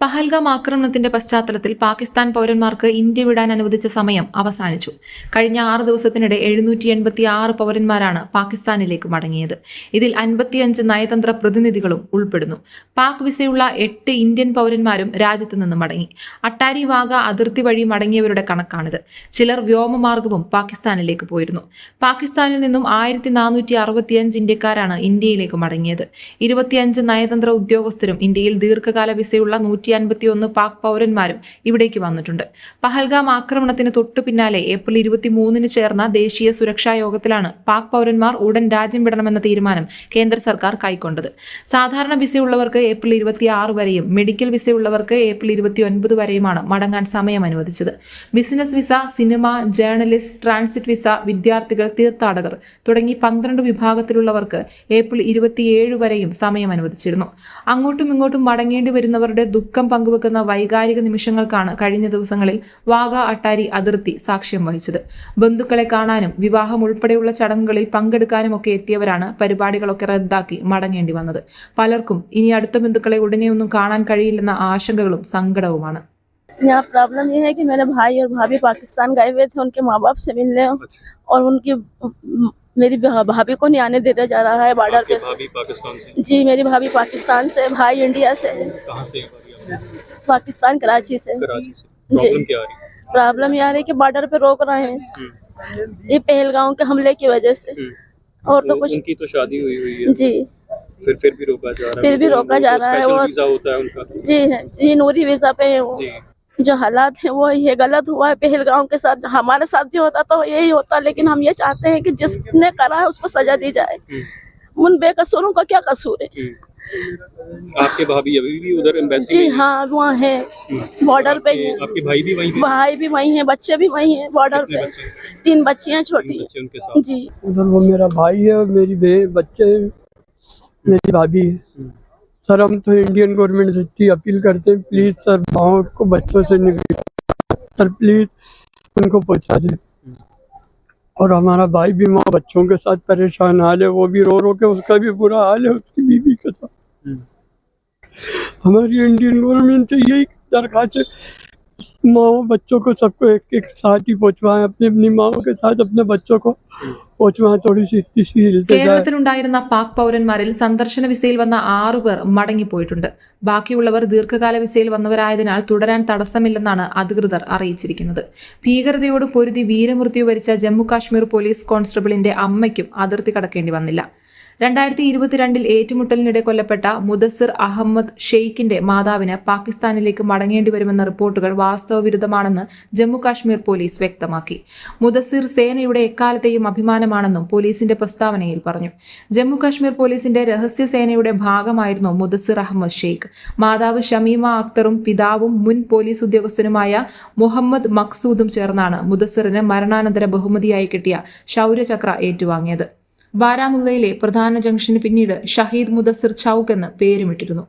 പഹൽഗാം ആക്രമണത്തിന്റെ പശ്ചാത്തലത്തിൽ പാകിസ്ഥാൻ പൗരന്മാർക്ക് ഇന്ത്യ വിടാൻ അനുവദിച്ച സമയം അവസാനിച്ചു. കഴിഞ്ഞ ആറ് ദിവസത്തിനിടെ എഴുന്നൂറ്റി എൺപത്തി ആറ് പൗരന്മാരാണ് പാകിസ്ഥാനിലേക്ക് മടങ്ങിയത്. ഇതിൽ അൻപത്തിയഞ്ച് നയതന്ത്ര പ്രതിനിധികളും ഉൾപ്പെടുന്നു. പാക് വിസയുള്ള എട്ട് ഇന്ത്യൻ പൗരന്മാരും രാജ്യത്ത് നിന്ന് മടങ്ങി. അട്ടാരി വാഗ അതിർത്തി വഴി മടങ്ങിയവരുടെ കണക്കാണിത്. ചിലർ വ്യോമമാർഗവും പാകിസ്ഥാനിലേക്ക് പോയിരുന്നു. പാകിസ്ഥാനിൽ നിന്നും ആയിരത്തി നാനൂറ്റി അറുപത്തിയഞ്ച് ഇന്ത്യക്കാരാണ് ഇന്ത്യയിലേക്ക് മടങ്ങിയത്. ഇരുപത്തിയഞ്ച് നയതന്ത്ര ഉദ്യോഗസ്ഥരും ഇന്ത്യയിൽ ദീർഘകാല വിസയുള്ള നൂറ്റി അൻപത്തി ഒന്ന് പാക് പൗരന്മാരും ഇവിടേക്ക് വന്നിട്ടുണ്ട്. പഹൽഗാം ആക്രമണത്തിന് തൊട്ടു പിന്നാലെ ഏപ്രിൽ ഇരുപത്തി മൂന്നിന് ചേർന്ന ദേശീയ സുരക്ഷാ യോഗത്തിലാണ് പാക് പൗരന്മാർ ഉടൻ രാജ്യം വിടണമെന്ന തീരുമാനം കേന്ദ്ര സർക്കാർ കൈക്കൊണ്ടത്. സാധാരണ വിസയുള്ളവർക്ക് ഏപ്രിൽ ഇരുപത്തി ആറ് വരെയും മെഡിക്കൽ വിസയുള്ളവർക്ക് ഏപ്രിൽ ഇരുപത്തി ഒൻപത് വരെയുമാണ് മടങ്ങാൻ സമയം അനുവദിച്ചത്. Business visa cinema journalist transit visa വിദ്യാർത്ഥികൾ തീർത്ഥാടകർ തുടങ്ങി പന്ത്രണ്ട് വിഭാഗത്തിലുള്ളവർക്ക് ഏപ്രിൽ ഇരുപത്തിയേഴ് വരെയും സമയം അനുവദിച്ചിരുന്നു. അങ്ങോട്ടും ഇങ്ങോട്ടും മടങ്ങേണ്ടി വരുന്നവരുടെ ദുഃഖം പങ്കുവെക്കുന്ന വൈകാരിക നിമിഷങ്ങൾക്കാണ് കഴിഞ്ഞ ദിവസങ്ങളിൽ വാഗ അട്ടാരി അതിർത്തി സാക്ഷ്യം വഹിച്ചത് ബന്ധുക്കളെ കാണാനും വിവാഹം ഉൾപ്പെടെയുള്ള ചടങ്ങുകളിൽ പങ്കെടുക്കാനും ഒക്കെ എത്തിയവരാണ് പരിപാടികളൊക്കെ റദ്ദാക്കി മടങ്ങേണ്ടി വന്നത് പലർക്കും ഇനി അടുത്ത ബന്ധുക്കളെ ഉടനെയൊന്നും കാണാൻ കഴിയില്ലെന്ന ആശങ്കകളും സങ്കടവുമാണ് यहाँ प्रॉब्लम ये है कि मेरे भाई और भाभी पाकिस्तान गए हुए थे उनके माँ बाप से मिलने और उनकी मेरी भा- भाभी को नहीं आने दिया जा रहा है बॉर्डर आपके पे से भाभी पाकिस्तान से जी मेरी भाभी पाकिस्तान से भाई इंडिया से है कहाँ से हैं भाभी आप? पाकिस्तान कराची से। से। प्रॉब्लम रही है? ये आ रही है कि बॉर्डर पे रोक रहे हैं। हम्म, ये पहलगांव के हमले की वजह से। हम्म। और तो तो कुछ उनकी तो शादी हुई हुई है। जी। फिर फिर भी रोका जा रहा है। फिर भी रोका जा रहा है, वो- वीज़ा होता है उनका। जी है। जी नूरी वीज़ा पे है वो। जो। हालात है वो ये गलत हुआ है। पहलगांव के साथ हमारे साथ भी होता तो यही होता लेकिन हम ये चाहते हैं कि जिसने करा है उसको सजा दी जाए। हम्म, उन बेकसूरों का क्या कसूर है। आपके भाभी अभी भी उधर एम्बेसी जी हाँ? वहाँ है। बॉर्डर पे ही है। आपके भाई भी वहीं पे भाई भी वही है बच्चे भी वही है बॉर्डर पे। बच्चे तीन बच्चियाँ छोटी बच्चे जी। उधर वो मेरा भाई है और मेरी बे बच्चे मेरी भाभी है। हम्म, सर हम तो इंडियन गवर्नमेंट से इतनी अपील करते हैं प्लीज़ सर माओ को बच्चों से निकल सर प्लीज़ उनको पहुँचा दें। और हमारा भाई भी माँ बच्चों के साथ परेशान हाल है वो भी रो रो के उसका भी बुरा हाल है उसकी बीवी का साथ हम्म। हमारी इंडियन गवर्नमेंट से यही दरखास्त है माओ बच्चों को सबको एक एक साथ ही पहुंचवाएं अपनी अपनी माओ के साथ अपने बच्चों को पहुंचवाएं थोड़ी सी इतनी सी हिलते जाए കേരളത്തിലുണ്ടായിരുന്ന പാക് പൗരന്മാരിൽ സന്ദർശന വിസയിൽ വന്ന ആറുപേർ മടങ്ങിപ്പോയിട്ടുണ്ട് ബാക്കിയുള്ളവർ ദീർഘകാല വിസയിൽ വന്നവരായതിനാൽ തുടരാൻ തടസ്സമില്ലെന്നാണ് അധികൃതർ അറിയിച്ചിരിക്കുന്നത് ഭീകരതയോട് പൊരുതി വീരമൃത്യു വരിച്ച ജമ്മു കാശ്മീർ പോലീസ് കോൺസ്റ്റബിളിന്റെ അമ്മയ്ക്കും അതിർത്തി കടക്കേണ്ടി വന്നില്ല രണ്ടായിരത്തി ഇരുപത്തിരണ്ടിൽ ഏറ്റുമുട്ടലിനിടെ കൊല്ലപ്പെട്ട മുദസ്സിർ അഹമ്മദ് ഷെയ്ഖിന്റെ മാതാവിന് പാകിസ്ഥാനിലേക്ക് മടങ്ങേണ്ടി വരുമെന്ന റിപ്പോർട്ടുകൾ വാസ്തവവിരുദ്ധമാണെന്ന് ജമ്മു കാശ്മീർ പോലീസ് വ്യക്തമാക്കി. മുദസ്സിർ സേനയുടെ എക്കാലത്തെയും അഭിമാനമാണെന്നും പോലീസിന്റെ പ്രസ്താവനയിൽ പറഞ്ഞു. ജമ്മു കാശ്മീർ പോലീസിന്റെ രഹസ്യ സേനയുടെ ഭാഗമായിരുന്നു മുദസ്സിർ അഹമ്മദ് ഷെയ്ഖ്. മാതാവ് ഷമീമ അക്തറും പിതാവും മുൻ പോലീസ് ഉദ്യോഗസ്ഥനുമായ മുഹമ്മദ് മക്സൂദും ചേർന്നാണ് മുദസ്സിറിന് മരണാനന്തര ബഹുമതിയായി കിട്ടിയ ശൗര്യചക്ര ഏറ്റുവാങ്ങിയത്. ബാരാമുള്ളയിലെ പ്രധാന ജംഗ്ഷന് പിന്നീട് ഷഹീദ് മുദസ്സിർ ചൌക്ക് എന്ന് പേരുമിട്ടിരുന്നു